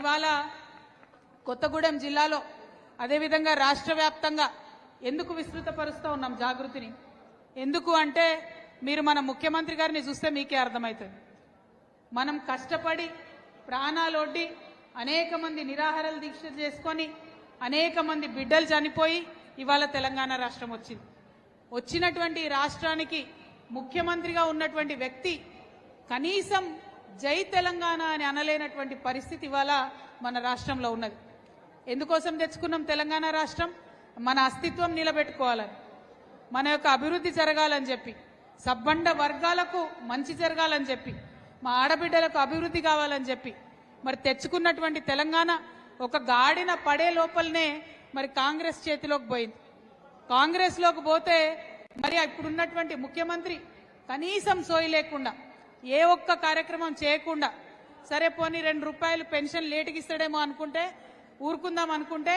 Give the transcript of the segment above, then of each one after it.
ఇవాళ కొత్తగూడెం జిల్లాలో అదేవిధంగా రాష్ట్ర వ్యాప్తంగా ఎందుకు విస్తృతపరుస్తూ ఉన్నాం జాగృతిని? ఎందుకు అంటే మీరు మన ముఖ్యమంత్రి గారిని చూస్తే మీకే అర్థమవుతుంది మనం కష్టపడి ప్రాణాలొడ్డి అనేక మంది నిరాహారాలు దీక్ష చేసుకొని అనేక మంది బిడ్డలు చనిపోయి ఇవాళ తెలంగాణ రాష్ట్రం వచ్చింది. వచ్చినటువంటి రాష్ట్రానికి ముఖ్యమంత్రిగా ఉన్నటువంటి వ్యక్తి కనీసం జై తెలంగాణ అని అనలేనటువంటి పరిస్థితి ఇవాళ మన రాష్ట్రంలో ఉన్నది. ఎందుకోసం తెచ్చుకున్నాం తెలంగాణ రాష్ట్రం? మన అస్తిత్వం నిలబెట్టుకోవాలని. మన యొక్క అభివృద్ధి జరగాలని చెప్పి. సబ్బండ వర్గాలకు మంచి జరగాలని చెప్పి. మా ఆడబిడ్డలకు అభివృద్ధి కావాలని చెప్పి. మరి తెచ్చుకున్నటువంటి తెలంగాణ ఒక గాడిన పడే లోపలనే మరి కాంగ్రెస్ చేతిలోకి పోయింది. కాంగ్రెస్లోకి పోతే మరి ఇప్పుడున్నటువంటి ముఖ్యమంత్రి కనీసం సోయి లేకుండా ఏ ఒక్క కార్యక్రమం చేయకుండా సరే పోనీ రెండు రూపాయలు పెన్షన్ లేటుకి ఇస్తాడేమో అనుకుంటే ఊరుకుందాం అనుకుంటే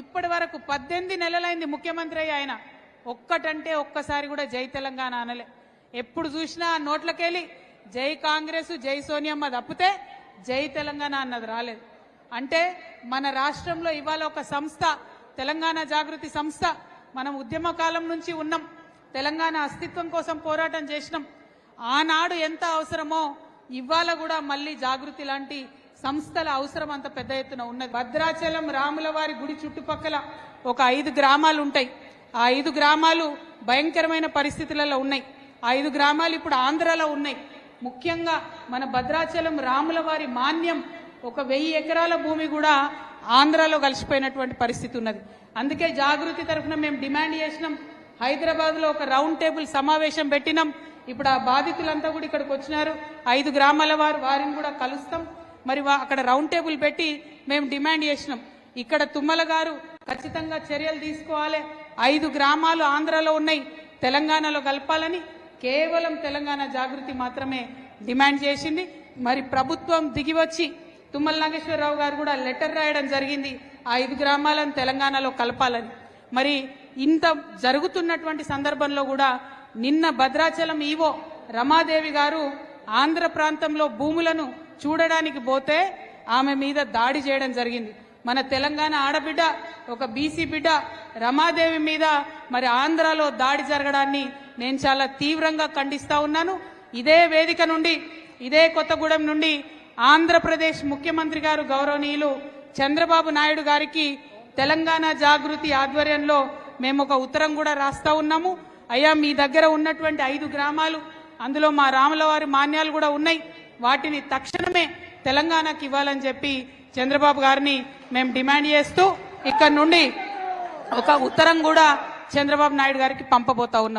ఇప్పటి వరకు పద్దెనిమిది నెలలైంది ముఖ్యమంత్రి అయ్యి ఆయన. ఒక్కటంటే ఒక్కసారి కూడా జై తెలంగాణ అనలే. ఎప్పుడు చూసినా నోట్లకెళ్ళి జై కాంగ్రెస్ జై సోనియమ్మ తప్పితే జై తెలంగాణ అన్నది రాలేదు. అంటే మన రాష్ట్రంలో ఇవాళ ఒక సంస్థ తెలంగాణ జాగృతి సంస్థ మనం ఉద్యమ కాలం నుంచి ఉన్నాం. తెలంగాణ అస్తిత్వం కోసం పోరాటం చేసినాం. ఆనాడు ఎంత అవసరమో ఇవాళ కూడా మళ్ళీ జాగృతి లాంటి సంస్థల అవసరం అంత పెద్ద ఎత్తున ఉన్నది. భద్రాచలం రాముల వారి గుడి చుట్టుపక్కల ఒక ఐదు గ్రామాలు ఉంటాయి. ఆ ఐదు గ్రామాలు భయంకరమైన పరిస్థితులలో ఉన్నాయి. ఆ ఐదు గ్రామాలు ఇప్పుడు ఆంధ్రాలో ఉన్నాయి. ముఖ్యంగా మన భద్రాచలం రాముల వారి మాన్యం ఒక వెయ్యి ఎకరాల భూమి కూడా ఆంధ్రాలో కలిసిపోయినటువంటి పరిస్థితి ఉన్నది. అందుకే జాగృతి తరఫున మేము డిమాండ్ చేసినాం. హైదరాబాద్లో ఒక రౌండ్ టేబుల్ సమావేశం పెట్టినాం. ఇప్పుడు ఆ బాధితులంతా కూడా ఇక్కడికి వచ్చినారు. ఐదు గ్రామాల వారు వారిని కూడా కలుస్తాం. మరి వా- అక్కడ రౌండ్ టేబుల్ పెట్టి మేము డిమాండ్ చేసినాం. ఇక్కడ తుమ్మల గారు ఖచ్చితంగా చర్యలు తీసుకోవాలి. ఐదు గ్రామాలు ఆంధ్రాలో ఉన్నాయి. తెలంగాణలో కలపాలని కేవలం తెలంగాణ జాగృతి మాత్రమే డిమాండ్ చేసింది. మరి ప్రభుత్వం దిగివచ్చి తుమ్మల నాగేశ్వరరావు గారు కూడా లెటర్ రాయడం జరిగింది. ఆ ఐదు గ్రామాలను తెలంగాణలో కలపాలని. మరి ఇంత జరుగుతున్నటువంటి సందర్భంలో కూడా నిన్న భద్రాచలం ఈవో రమాదేవి గారు ఆంధ్ర ప్రాంతంలో భూములను చూడడానికి పోతే ఆమె మీద దాడి చేయడం జరిగింది. మన తెలంగాణ ఆడబిడ్డ ఒక బీసీ బిడ్డ రమాదేవి మీద మరి ఆంధ్రాలో దాడి జరగడాన్ని నేను చాలా తీవ్రంగా ఖండిస్తా ఉన్నాను. ఇదే వేదిక నుండి ఇదే కొత్తగూడెం నుండి ఆంధ్రప్రదేశ్ ముఖ్యమంత్రి గారు గౌరవనీయులు చంద్రబాబు నాయుడు గారికి తెలంగాణ జాగృతి ఆధ్వర్యంలో మేము ఒక ఉత్తరం కూడా రాస్తా ఉన్నాము. అయ్యా మీ దగ్గర ఉన్నటువంటి ఐదు గ్రామాలు అందులో మా రాములవారి మాన్యాలు కూడా ఉన్నాయి. వాటిని తక్షణమే తెలంగాణకి ఇవ్వాలని చెప్పి చంద్రబాబు గారిని మేము డిమాండ్ చేస్తూ ఇక్కడ నుండి ఒక ఉత్తరం కూడా చంద్రబాబు నాయుడు గారికి పంపబోతా ఉన్నాం.